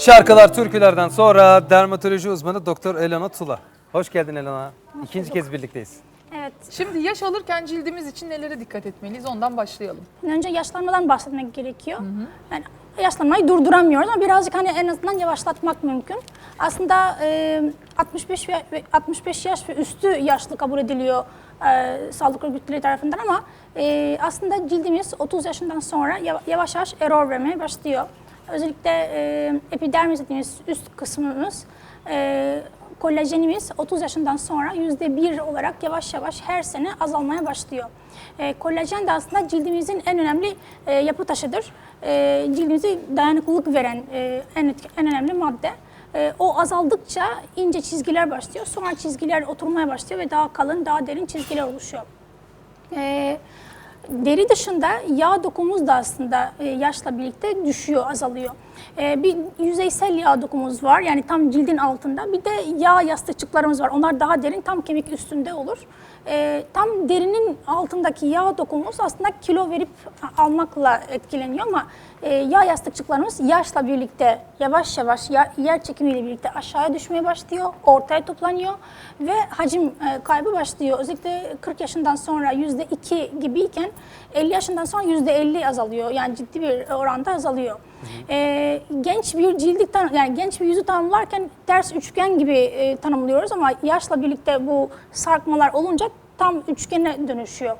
Şarkılar, türkülerden sonra dermatoloji uzmanı Doktor Elena Tula. Hoş geldin Elena. İkinci kez birlikteyiz. Evet. Şimdi yaş alırken cildimiz için nelere dikkat etmeliyiz ondan başlayalım. Önce yaşlanmadan bahsetmek gerekiyor. Yani yaşlanmayı durduramıyoruz ama birazcık hani en azından yavaşlatmak mümkün. Aslında e, 65 ve ve 65 yaş ve üstü yaşlı kabul ediliyor e, sağlık örgütleri tarafından ama e, aslında cildimiz 30 yaşından sonra yava- yavaş yavaş error vermeye başlıyor. Özellikle e, epidermis dediğimiz üst kısmımız e, kolajenimiz 30 yaşından sonra %1 olarak yavaş yavaş her sene azalmaya başlıyor. E, kolajen de aslında cildimizin en önemli e, yapı taşıdır. E, cildimize dayanıklılık veren e, en, en önemli madde. E, o azaldıkça ince çizgiler başlıyor. Sonra çizgiler oturmaya başlıyor ve daha kalın, daha derin çizgiler oluşuyor. E, deri dışında yağ dokumuz da aslında e, yaşla birlikte düşüyor, azalıyor. E, bir yüzeysel yağ dokumuz var yani tam cildin altında. Bir de yağ yastıkçıklarımız var. Onlar daha derin, tam kemik üstünde olur. E, tam derinin altındaki yağ dokumuz aslında kilo verip almakla etkileniyor ama e, yağ yastıkçıklarımız yaşla birlikte yavaş yavaş ya- yer çekimiyle birlikte aşağıya düşmeye başlıyor, ortaya toplanıyor ve hacim e, kaybı başlıyor. Özellikle 40 yaşından sonra %2 gibiyken 50 yaşından sonra %50 azalıyor. Yani ciddi bir oranda azalıyor. E, genç bir cildi yani genç bir yüzü tanımlarken ters üçgen gibi e, tanımlıyoruz ama yaşla birlikte bu sarkmalar olunca tam üçgene dönüşüyor.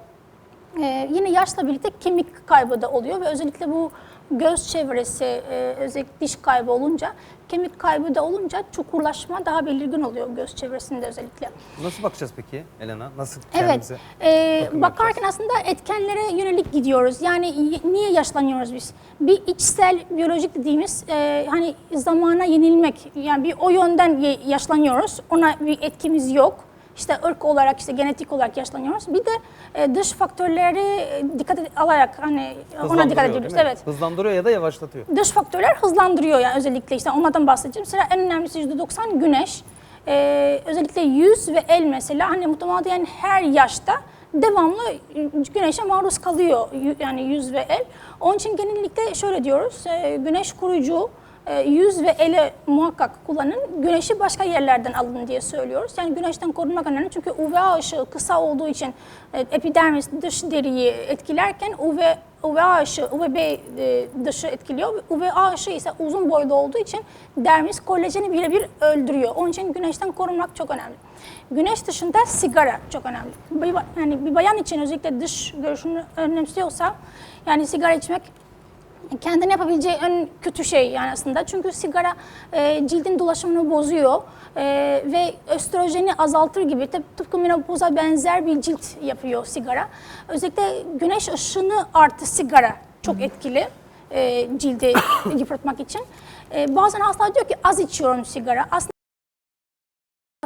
Ee, yine yaşla birlikte kemik kaybı da oluyor ve özellikle bu göz çevresi, e, özellikle diş kaybı olunca, kemik kaybı da olunca çukurlaşma daha belirgin oluyor göz çevresinde özellikle. Nasıl bakacağız peki Elena? Nasıl Evet, kendimize? e, bakım bakarken aslında etkenlere yönelik gidiyoruz. Yani niye yaşlanıyoruz biz? Bir içsel biyolojik dediğimiz e, hani zamana yenilmek, yani bir o yönden yaşlanıyoruz. Ona bir etkimiz yok. İşte ırk olarak, işte genetik olarak yaşlanıyoruz. Bir de e, dış faktörleri e, dikkat alarak hani ona dikkat ediyoruz. Evet Hızlandırıyor ya da yavaşlatıyor. dış faktörler hızlandırıyor yani özellikle işte onlardan bahsedeceğim. Mesela en önemlisi %90 güneş. Ee, özellikle yüz ve el mesela hani muhtemelen her yaşta devamlı güneşe maruz kalıyor yani yüz ve el. Onun için genellikle şöyle diyoruz e, güneş koruyucu yüz ve ele muhakkak kullanın. Güneşi başka yerlerden alın diye söylüyoruz. Yani güneşten korunmak önemli çünkü UVA ışığı kısa olduğu için e, epidermis dış deriyi etkilerken UV UVA ışığı, UVB e, dışı etkiliyor. UVA ışığı ise uzun boylu olduğu için dermis kolajeni birebir öldürüyor. Onun için güneşten korunmak çok önemli. Güneş dışında sigara çok önemli. Yani bir bayan için özellikle dış görüşünü önemsiyorsa yani sigara içmek kendine yapabileceği en kötü şey yani aslında. Çünkü sigara e, cildin dolaşımını bozuyor e, ve östrojeni azaltır gibi tıp- tıpkı menopoza benzer bir cilt yapıyor sigara. Özellikle güneş ışını artı sigara çok etkili e, cildi yıpratmak için. E, bazen hastalar diyor ki az içiyorum sigara. Aslında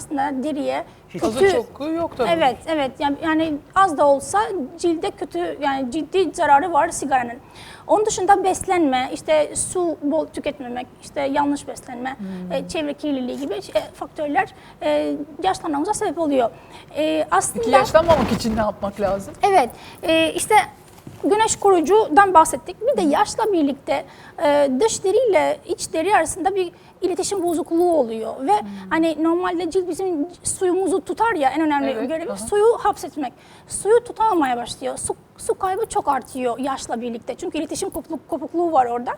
aslında deriye Azı kötü çok yok tabii. Evet, evet. Yani, yani az da olsa cilde kötü, yani ciddi zararı var sigaranın. Onun dışında beslenme, işte su bol tüketmemek, işte yanlış beslenme, e, çevre kirliliği gibi e, faktörler e, yaşlanmamıza sebep oluyor. E, aslında Peki yaşlanmamak için ne yapmak lazım? Evet, e, işte güneş koruyucudan bahsettik. Bir de yaşla birlikte e, dış deri ile iç deri arasında bir iletişim bozukluğu oluyor ve hani normalde cilt bizim suyumuzu tutar ya en önemli Evet, görevi aha. suyu hapsetmek. Suyu tutamamaya başlıyor. Su, su kaybı çok artıyor yaşla birlikte. Çünkü iletişim kopukluk, kopukluğu var orada.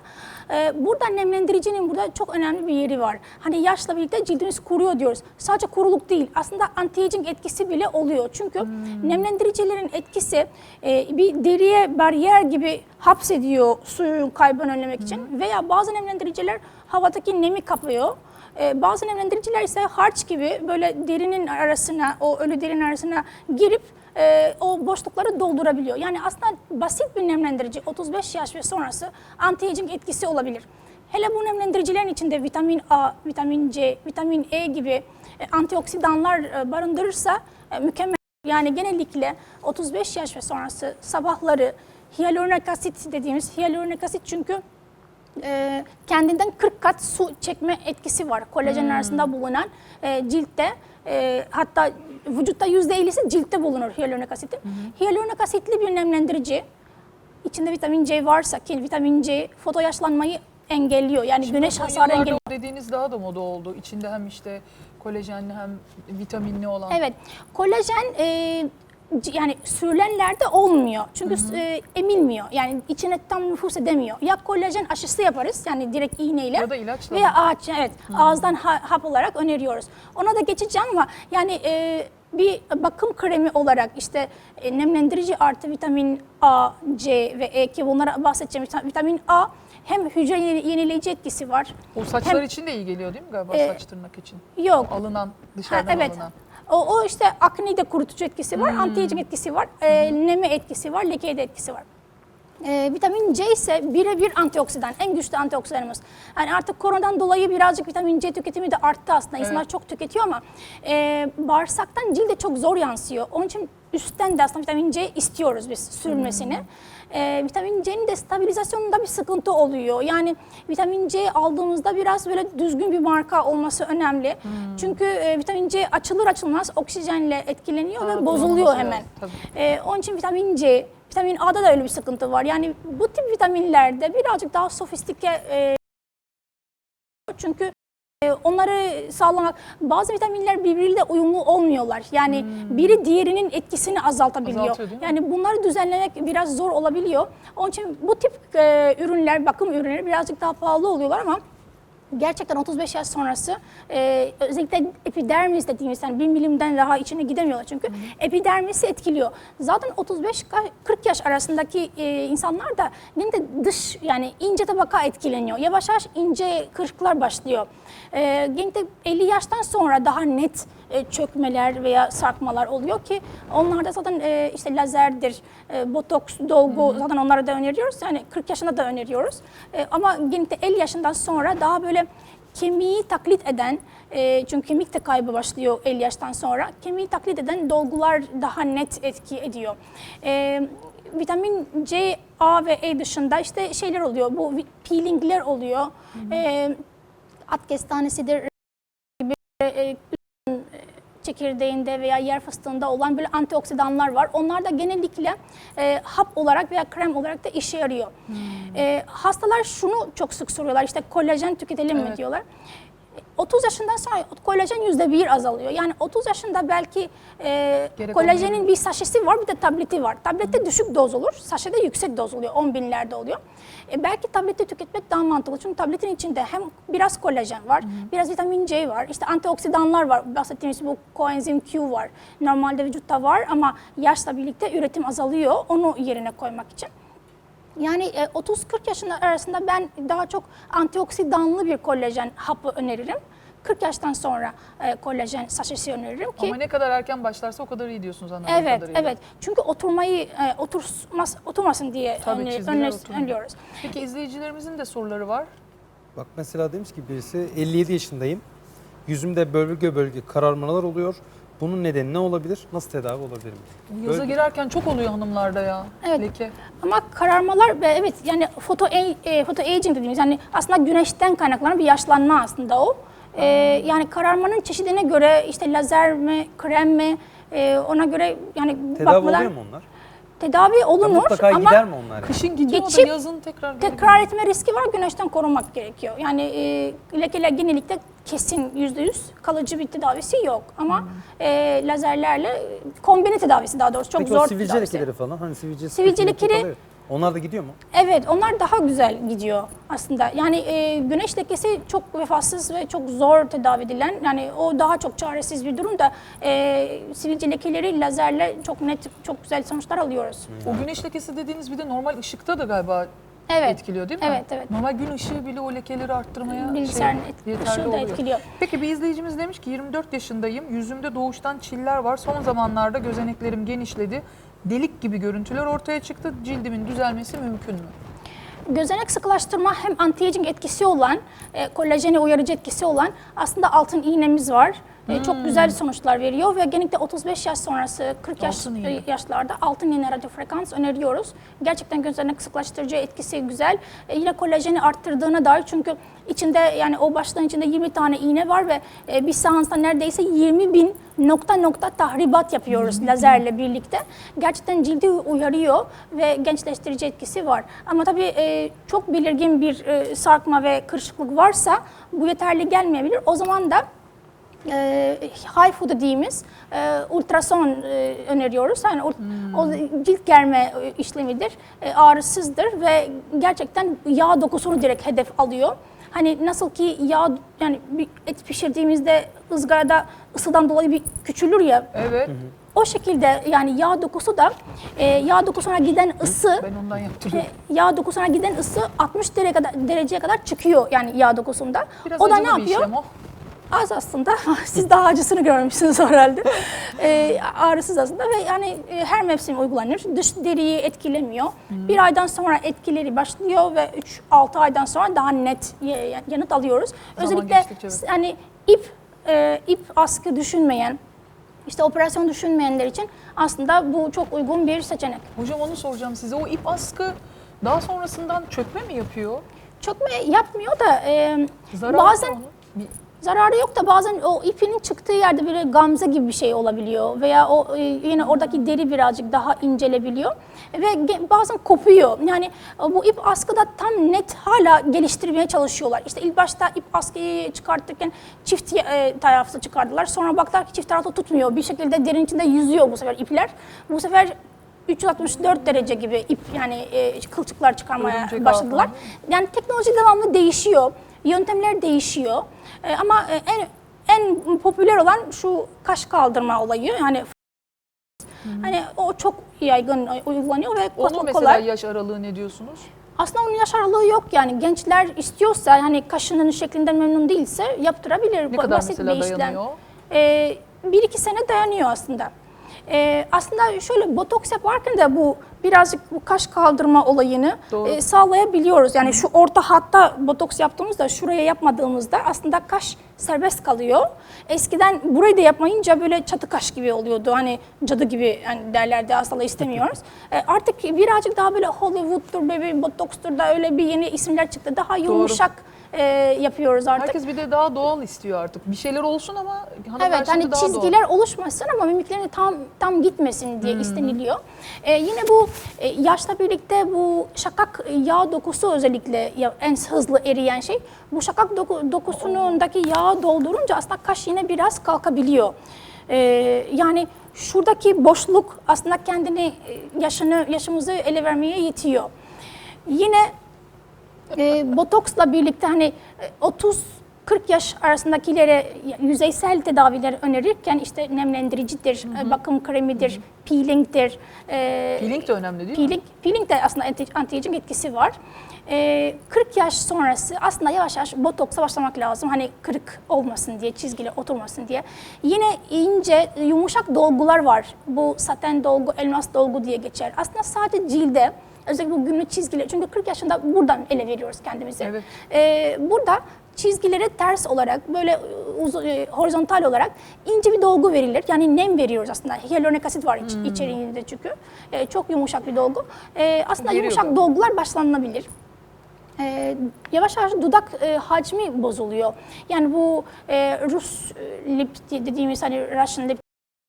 Ee, burada nemlendiricinin burada çok önemli bir yeri var. Hani yaşla birlikte cildimiz kuruyor diyoruz. Sadece kuruluk değil. Aslında anti-aging etkisi bile oluyor. Çünkü nemlendiricilerin etkisi e, bir deriye bariyer gibi hapsediyor suyun kaybını önlemek için. Veya bazı nemlendiriciler havadaki nemi kapıyor. Ee, bazı nemlendiriciler ise harç gibi böyle derinin arasına, o ölü derinin arasına girip e, o boşlukları doldurabiliyor. Yani aslında basit bir nemlendirici 35 yaş ve sonrası anti-aging etkisi olabilir. Hele bu nemlendiricilerin içinde vitamin A, vitamin C, vitamin E gibi e, antioksidanlar e, barındırırsa e, mükemmel. Yani genellikle 35 yaş ve sonrası sabahları hyaluronik asit dediğimiz hyaluronik asit çünkü e, kendinden 40 kat su çekme etkisi var kolajen arasında bulunan e, ciltte. E, hatta vücutta %50'si ciltte bulunur hyaluronik asitin. Hyaluronik asitli bir nemlendirici içinde vitamin C varsa ki vitamin C foto yaşlanmayı engelliyor. Yani Şimdi güneş hasarı engelliyor. dediğiniz daha da moda oldu. İçinde hem işte kolajenli hem vitaminli olan. Evet. Kolajen e, yani sürülenlerde olmuyor. Çünkü e, emilmiyor. Yani içine tam nüfus edemiyor. Ya kolajen aşısı yaparız yani direkt iğneyle. Ya da ilaçla Veya ağaç evet ağızdan ha- hap olarak öneriyoruz. Ona da geçeceğim ama yani e, bir bakım kremi olarak işte e, nemlendirici artı vitamin A, C ve E ki bunlara bahsedeceğim. Vita- Vitamin A hem hücre yeni- yenileyici etkisi var. O saçlar Hem- için de iyi geliyor değil mi galiba Ee, saç tırnak için? Yok. Alınan, Ha, dışarıdan evet. alınan. O, o işte akne de kurutucu etkisi var, Hmm. anti-aging etkisi var, e, neme etkisi var, lekeye de etkisi var. E, vitamin C ise birebir antioksidan, en güçlü antioksidanımız. Yani artık koronadan dolayı birazcık vitamin C tüketimi de arttı aslında. İnsanlar Evet. çok tüketiyor ama e, bağırsaktan cilde çok zor yansıyor. Onun için üstten de aslında vitamin C istiyoruz biz sürülmesini. E, vitamin C'nin de stabilizasyonunda bir sıkıntı oluyor. Yani vitamin C aldığımızda biraz böyle düzgün bir marka olması önemli. Çünkü e, vitamin C açılır açılmaz oksijenle etkileniyor Ha, ve bozuluyor hemen. lazım, tabii. E, onun için vitamin C, vitamin A'da da öyle bir sıkıntı var. Yani bu tip vitaminlerde birazcık daha sofistike e, çünkü onları sağlamak bazı vitaminler birbiriyle uyumlu olmuyorlar. Yani biri diğerinin etkisini azaltabiliyor. Hmm. Yani bunları düzenlemek biraz zor olabiliyor. Onun için bu tip e, ürünler, bakım ürünleri birazcık daha pahalı oluyorlar ama gerçekten 35 yaş sonrası e, özellikle epidermis dediğimiz yani 1 milimden daha içine gidemiyorlar çünkü epidermisi etkiliyor. Zaten 35-40 yaş arasındaki e, insanlar da de dış yani ince tabaka etkileniyor. Yavaş yavaş ince kırıklar başlıyor. E, genellikle 50 yaştan sonra daha net e, çökmeler veya sarkmalar oluyor ki onlarda zaten e, işte lazerdir, e, botoks, dolgu zaten onları da öneriyoruz. Yani 40 yaşında da öneriyoruz. E, ama genellikle 50 yaşından sonra daha böyle kemiği taklit eden, e, çünkü kemik de kaybı başlıyor 50 yaştan sonra, kemiği taklit eden dolgular daha net etki ediyor. E, vitamin C, A ve E dışında işte şeyler oluyor, bu peelingler oluyor. E, at kestanesidir, gibi e, çekirdeğinde veya yer fıstığında olan böyle antioksidanlar var. Onlar da genellikle e, hap olarak veya krem olarak da işe yarıyor. E, hastalar şunu çok sık soruyorlar işte kolajen tüketelim mi Evet. diyorlar. 30 yaşından sonra kolajen yüzde bir azalıyor. Yani 30 yaşında belki e, Gerek kolajenin olmayabilir. bir saşesi var bir de tableti var. Tablette düşük doz olur, saşede yüksek doz oluyor. 10 binlerde oluyor. E, belki tablette tüketmek daha mantıklı. Çünkü tabletin içinde hem biraz kolajen var, biraz vitamin C var, işte antioksidanlar var. Bahsettiğimiz bu koenzim Q var. Normalde vücutta var ama yaşla birlikte üretim azalıyor. Onu yerine koymak için. Yani e, 30-40 yaşında arasında ben daha çok antioksidanlı bir kolajen hapı öneririm. 40 yaştan sonra e, kolajen saşesi öneririm ki Ama ne kadar erken başlarsa o kadar iyi diyorsunuz anladığım Evet, kadarıyla. evet. Çünkü oturmayı e, oturmaz, oturmasın diye Tabii, öne- çizgiler öne- oturmuyor. öneriyoruz. Peki izleyicilerimizin de soruları var. Bak mesela demiş ki birisi 57 yaşındayım. Yüzümde bölge bölge kararmalar oluyor. Bunun nedeni ne olabilir? Nasıl tedavi olabilirim? Bu Yaza Böyle- girerken çok oluyor hanımlarda ya. Evet. Leke. Ama kararmalar ve evet yani foto e, foto aging dediğimiz yani aslında güneşten kaynaklanan bir yaşlanma aslında o. E, yani kararmanın çeşidine göre işte lazer mi, krem mi e, ona göre yani Tedavi bakmadan oluyor mu onlar? Tedavi olunur mutlaka ama gider mi onlar? yani? Kışın gidiyor Geçip da yazın tekrar geri tekrar etme riski var güneşten korunmak gerekiyor. Yani e, lekeler genellikle kesin yüzde yüz kalıcı bir tedavisi yok ama e, lazerlerle kombine tedavisi daha doğrusu çok Peki zor o sivilce tedavisi. lekeleri falan hani sivilce Sivilce sıkıntı kalıyor. Onlar da gidiyor mu? Evet, onlar daha güzel gidiyor aslında. Yani e, güneş lekesi çok vefatsız ve çok zor tedavi edilen, yani o daha çok çaresiz bir durum da e, sivilce lekeleri lazerle çok net, çok güzel sonuçlar alıyoruz. O güneş lekesi dediğiniz bir de normal ışıkta da galiba Evet. etkiliyor değil mi? Evet, evet. Normal gün ışığı bile o lekeleri arttırmaya Bilgisayarın şey, et- yeterli ışığı da oluyor. etkiliyor. Peki bir izleyicimiz demiş ki 24 yaşındayım. Yüzümde doğuştan çiller var. Son zamanlarda gözeneklerim genişledi. Delik gibi görüntüler ortaya çıktı. Cildimin düzelmesi mümkün mü? Gözenek sıkılaştırma hem anti-aging etkisi olan, e, kolajeni uyarıcı etkisi olan aslında altın iğnemiz var. E, çok güzel sonuçlar veriyor ve genellikle 35 yaş sonrası 40 yaş Altın yaşlarda altın iğne radyo frekans öneriyoruz. Gerçekten gözlerine sıklaştırıcı etkisi güzel. E, yine kolajeni arttırdığına dair çünkü içinde yani o başlığın içinde 20 tane iğne var ve e, bir seansta neredeyse 20 bin nokta nokta tahribat yapıyoruz lazerle birlikte. Gerçekten cildi uyarıyor ve gençleştirici etkisi var. Ama tabii e, çok belirgin bir e, sarkma ve kırışıklık varsa bu yeterli gelmeyebilir. O zaman da e, HIFU dediğimiz e, ultrason e, öneriyoruz. Yani o, o cilt germe e, işlemidir. E, ağrısızdır ve gerçekten yağ dokusunu direkt hedef alıyor. Hani nasıl ki yağ yani bir et pişirdiğimizde ızgarada ısıdan dolayı bir küçülür ya. Evet. O şekilde yani yağ dokusu da e, yağ dokusuna giden ısı Ben ondan yaptırıyorum. e, yağ dokusuna giden ısı 60 derece kadar, dereceye kadar çıkıyor yani yağ dokusunda. Biraz o da ne bir yapıyor? işlem o. Az aslında. Siz daha acısını görmüşsünüz herhalde. Ee, ağrısız aslında ve yani e, her mevsim uygulanır. Dış deriyi etkilemiyor. Bir aydan sonra etkileri başlıyor ve 3-6 aydan sonra daha net yanıt alıyoruz. Zaman Özellikle hani ip e, ip askı düşünmeyen, işte operasyon düşünmeyenler için aslında bu çok uygun bir seçenek. Hocam onu soracağım size. O ip askı daha sonrasından çökme mi yapıyor? Çok mu yapmıyor da e, Zararı bazen Zararı yok da bazen o ipinin çıktığı yerde böyle gamze gibi bir şey olabiliyor veya o e, yine oradaki deri birazcık daha incelebiliyor ve bazen kopuyor. Yani e, bu ip askıda tam net hala geliştirmeye çalışıyorlar. İşte ilk başta ip askıyı çıkartırken çift e, taraflı çıkardılar. Sonra baktılar ki çift taraflı tutmuyor. Bir şekilde derin içinde yüzüyor bu sefer ipler. Bu sefer 364 derece gibi ip yani e, kılçıklar çıkarmaya Örümcek başladılar. Yani teknoloji devamlı değişiyor. Yöntemler değişiyor. E, ama e, en en popüler olan şu kaş kaldırma olayı. Yani hani o çok yaygın e, uygulanıyor ve Onun çok mesela kolay. yaş aralığı ne diyorsunuz? Aslında onun yaş aralığı yok yani gençler istiyorsa yani kaşının şeklinden memnun değilse yaptırabilir. Ne kadar basit mesela bir işlem. dayanıyor? Ee, bir iki sene dayanıyor aslında. Ee, aslında şöyle botoks yaparken de bu birazcık bu kaş kaldırma olayını Doğru. e, sağlayabiliyoruz. Yani şu orta hatta botoks yaptığımızda şuraya yapmadığımızda aslında kaş serbest kalıyor. Eskiden burayı da yapmayınca böyle çatı kaş gibi oluyordu. Hani cadı gibi yani derlerdi aslında istemiyoruz. E, artık birazcık daha böyle Hollywood'dur, baby botokstur da öyle bir yeni isimler çıktı. Daha yumuşak e, yapıyoruz artık. Herkes bir de daha doğal istiyor artık. Bir şeyler olsun ama hanımlar Evet hani daha çizgiler oluşmasın ama mimiklerin de tam tam gitmesin diye isteniliyor. Ee, yine bu e, yaşla birlikte bu şakak yağ dokusu özellikle ya- en hızlı eriyen şey. Bu şakak doku, dokusunundaki yağı doldurunca aslında kaş yine biraz kalkabiliyor. Ee, yani şuradaki boşluk aslında kendini e, yaşını yaşımızı ele vermeye yetiyor. Yine e, botoksla birlikte hani e, 30 40 yaş arasındakilere yüzeysel tedaviler önerirken işte nemlendiricidir, e, bakım kremidir, peelingdir. e, Peeling de önemli değil mi? peeling, peeling de aslında anti- anti-aging etkisi var. E, 40 yaş sonrası aslında yavaş yavaş botoksa başlamak lazım. Hani kırık olmasın diye, çizgiler oturmasın diye. Yine ince, yumuşak dolgular var. Bu saten dolgu, elmas dolgu diye geçer. Aslında sadece cilde Özellikle bu günlük çizgiler. Çünkü 40 yaşında buradan ele veriyoruz kendimizi. Evet. Ee, burada çizgilere ters olarak böyle uz- e, horizontal olarak ince bir dolgu verilir. Yani nem veriyoruz aslında. Hyaluronik asit var iç, içeriğinde çünkü. Ee, çok yumuşak bir dolgu. Ee, aslında Veriyor yumuşak dolgular başlanılabilir. Ee, yavaş yavaş dudak e, hacmi bozuluyor. Yani bu e, Rus e, lip dediğimiz hani Russian lip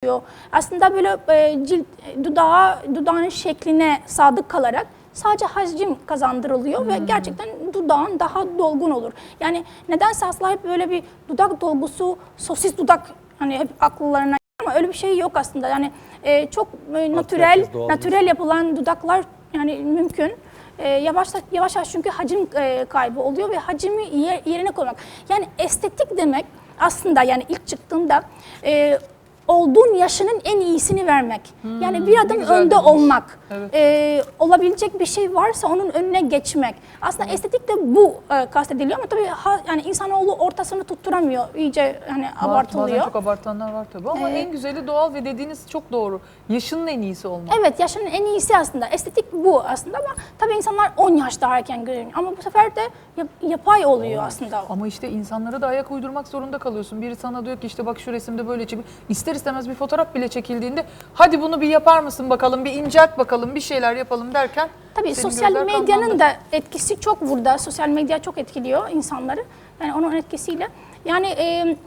diyor. Aslında böyle e, cilt e, dudağa, dudağın şekline sadık kalarak sadece hacim kazandırılıyor ve gerçekten dudağın daha dolgun olur. Yani nedense asla hep böyle bir dudak dolgusu, sosis dudak hani hep akıllarına ama öyle bir şey yok aslında. Yani e, çok e, natürel, natürel yapılan dudaklar yani mümkün. E, yavaş yavaş yavaş çünkü hacim e, kaybı oluyor ve hacimi yer- yerine koymak. Yani estetik demek aslında yani ilk çıktığında e, olduğun yaşının en iyisini vermek. yani bir adım Hmm, önde demiş. olmak. Evet. Ee, olabilecek bir şey varsa onun önüne geçmek. Aslında estetik de bu e, kastediliyor ama tabii ha, yani insanoğlu ortasını tutturamıyor. İyice hani Var, abartılıyor. Bazen çok abartanlar var tabii ama Ee, en güzeli doğal ve dediğiniz çok doğru. Yaşının en iyisi olmak. Evet yaşının en iyisi aslında. Estetik bu aslında ama tabii insanlar 10 yaş daha erken görünüyor. Ama bu sefer de yap- yapay oluyor aslında. Ama işte insanlara da ayak uydurmak zorunda kalıyorsun. Biri sana diyor ki işte bak şu resimde böyle çekin. İster istemez bir fotoğraf bile çekildiğinde hadi bunu bir yapar mısın bakalım, bir incelt bakalım, bir şeyler yapalım derken Tabii sosyal medyanın da etkisi çok burada. Sosyal medya çok etkiliyor insanları. Yani onun etkisiyle. Yani e,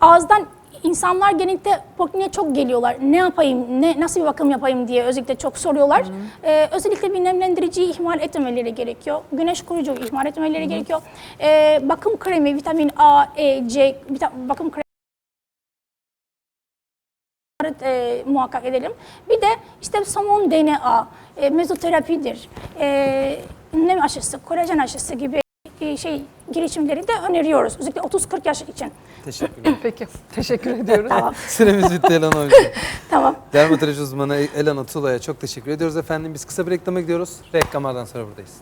ağızdan insanlar genellikle polikliniğe çok geliyorlar. Ne yapayım, ne nasıl bir bakım yapayım diye özellikle çok soruyorlar. E, özellikle bir nemlendiriciyi ihmal etmemeleri gerekiyor. Güneş koruyucu ihmal etmemeleri gerekiyor. E, bakım kremi, vitamin A, E, C, vita- bakım kremi e, muhakkak edelim. Bir de işte somon DNA, e, mezoterapidir, e, nem aşısı, kolajen aşısı gibi şey girişimleri de öneriyoruz. Özellikle 30-40 yaş için. Teşekkürler. Peki, teşekkür ediyoruz. Süremiz bitti Elana Hocam. Tamam. Dermatoloji uzmanı Elana Tula'ya çok teşekkür ediyoruz efendim. Biz kısa bir reklama gidiyoruz. Reklamlardan sonra buradayız.